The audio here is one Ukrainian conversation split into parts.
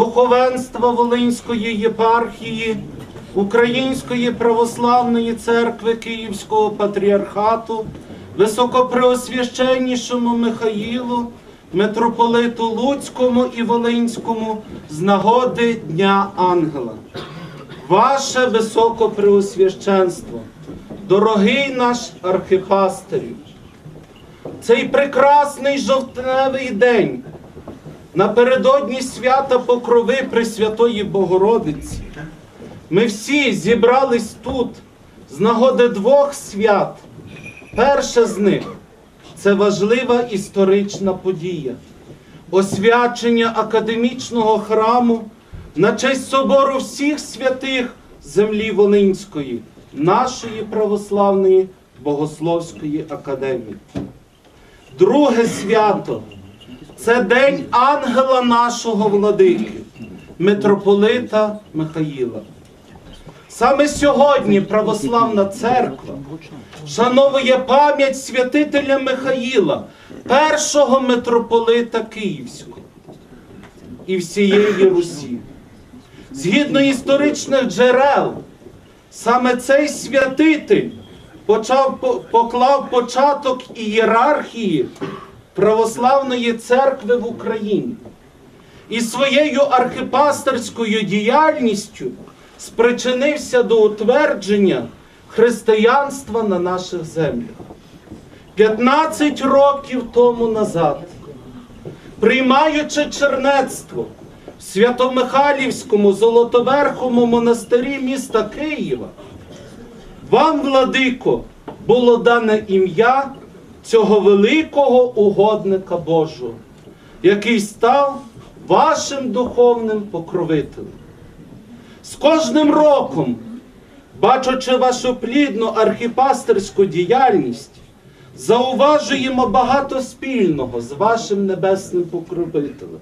духовенства Волинської єпархії, Української православної церкви Київського патріархату, високопреосвященнішому Михаїлу, митрополиту Луцькому і Волинському з нагоди Дня Ангела. Ваше високопреосвященство, дорогий наш архипастирю, цей прекрасний жовтневий день напередодні свята Покрови Пресвятої Богородиці. Ми всі зібрались тут з нагоди двох свят. Перше з них це важлива історична подія. Освячення академічного храму на честь собору всіх святих землі Волинської, нашої православної богословської академії. Друге свято це день ангела нашого владики, митрополита Михаїла. Саме сьогодні православна церква шановує пам'ять святителя Михаїла, першого митрополита Київського і всієї Русі. Згідно історичних джерел, саме цей святитель почав, поклав початок ієрархії православної церкви в Україні і своєю архипастерською діяльністю спричинився до утвердження християнства на наших землях. 15 років тому назад, приймаючи чернецтво в Свято-Михайлівському Золотоверхому монастирі міста Києва, вам, владико, було дане ім'я цього великого угодника Божого, який став вашим духовним покровителем. З кожним роком, бачачи вашу плідну архіпастерську діяльність, зауважуємо багато спільного з вашим небесним покровителем.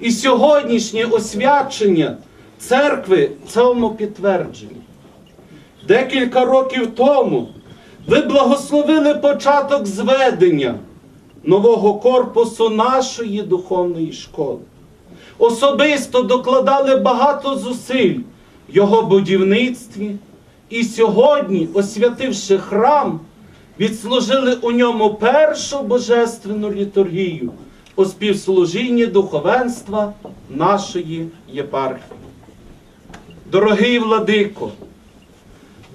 І сьогоднішнє освячення церкви цьому підтвердження. Декілька років тому ви благословили початок зведення нового корпусу нашої духовної школи. Особисто докладали багато зусиль в його будівництві, і сьогодні, освятивши храм, відслужили у ньому першу божественну літургію у співслужінні духовенства нашої єпархії. Дорогий владико,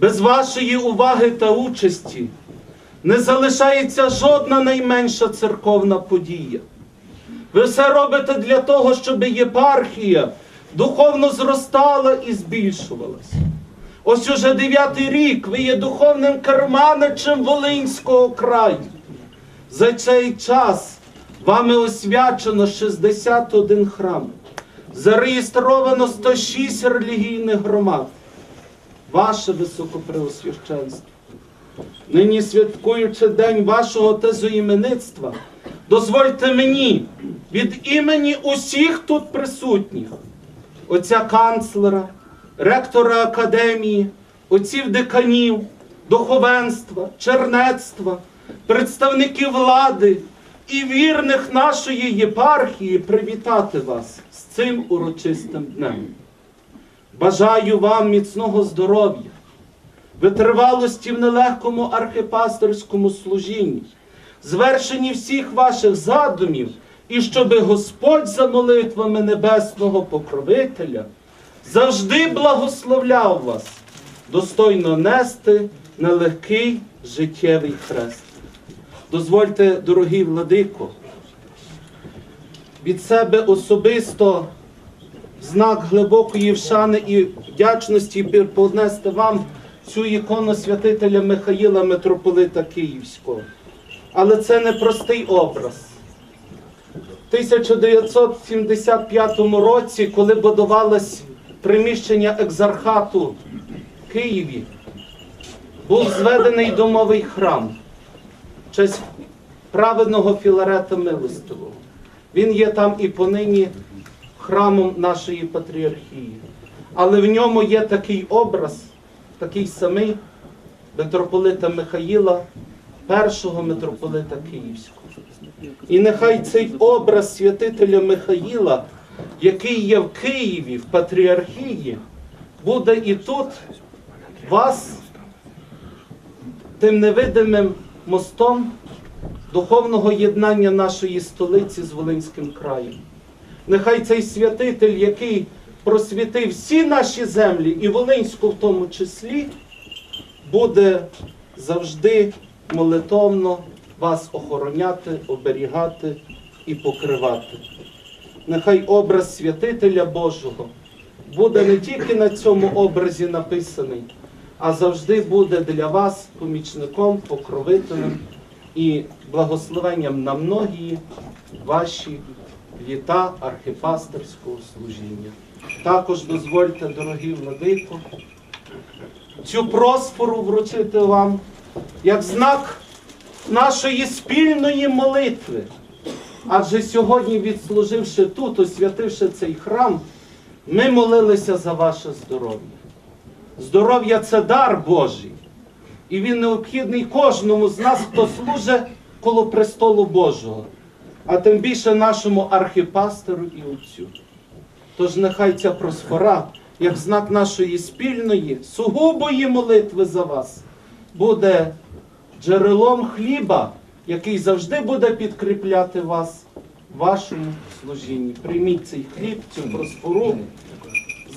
без вашої уваги та участі не залишається жодна найменша церковна подія. Ви все робите для того, щоб єпархія духовно зростала і збільшувалась. Ось уже дев'ятий рік ви є духовним керманичем Волинського краю. За цей час вами освячено 61 храм, зареєстровано 106 релігійних громад. Ваше високопреосвященство. Нині святкуючи день вашого тезоіменництва, дозвольте мені від імені усіх тут присутніх, отця канцлера, ректора академії, отців деканів, духовенства, чернецтва, представників влади і вірних нашої єпархії привітати вас з цим урочистим днем. Бажаю вам міцного здоров'я, витривалості в нелегкому архипасторському служінні, звершенні всіх ваших задумів, і щоби Господь за молитвами небесного покровителя завжди благословляв вас, достойно нести нелегкий життєвий хрест. Дозвольте, дорогий владико, від себе особисто знак глибокої вшани і вдячності поднести вам цю ікону святителя Михаїла митрополита Київського. Але це не простий образ. В 1975 році, коли будувалось приміщення екзархату в Києві, був зведений домовий храм честь праведного Філарета Милостивого. Він є там і понині храмом нашої патріархії. Але в ньому є такий образ, такий самий митрополита Михаїла, першого митрополита Київського. І нехай цей образ святителя Михаїла який є в Києві, в Патріархії, буде і тут вас тим невидимим мостом духовного єднання нашої столиці з Волинським краєм. Нехай цей святитель, який просвітив всі наші землі, і Волинську в тому числі, буде завжди молитовно вас охороняти, оберігати і покривати. Нехай образ святителя Божого буде не тільки на цьому образі написаний, а завжди буде для вас помічником, покровителем і благословенням на многії ваші літа архипастерського служіння. Також дозвольте, дорогі владико, цю просфору вручити вам як знак нашої спільної молитви. Адже сьогодні, відслуживши тут, освятивши цей храм, ми молилися за ваше здоров'я. Здоров'я це дар Божий. І він необхідний кожному з нас, хто служить коло престолу Божого, а тим більше нашому архіпастеру і отцю. Тож нехай ця просфора, як знак нашої спільної, сугубої молитви за вас, буде джерелом хліба, який завжди буде підкріпляти вас вашому служінні. Прийміть цей хліб, цю просфору,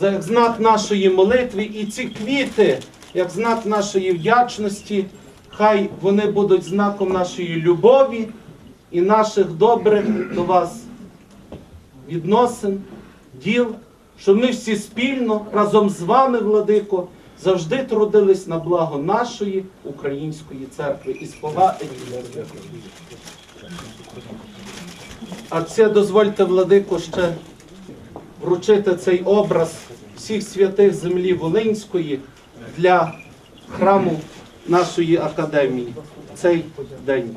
як знак нашої молитви і ці квіти, як знак нашої вдячності, хай вони будуть знаком нашої любові і наших добрих до вас відносин, діл, щоб ми всі спільно разом з вами, владико, завжди трудились на благо нашої української церкви і з поваги. А це дозвольте, владико, ще вручити цей образ всіх святих землі Волинської для храму нашої академії. Цей день.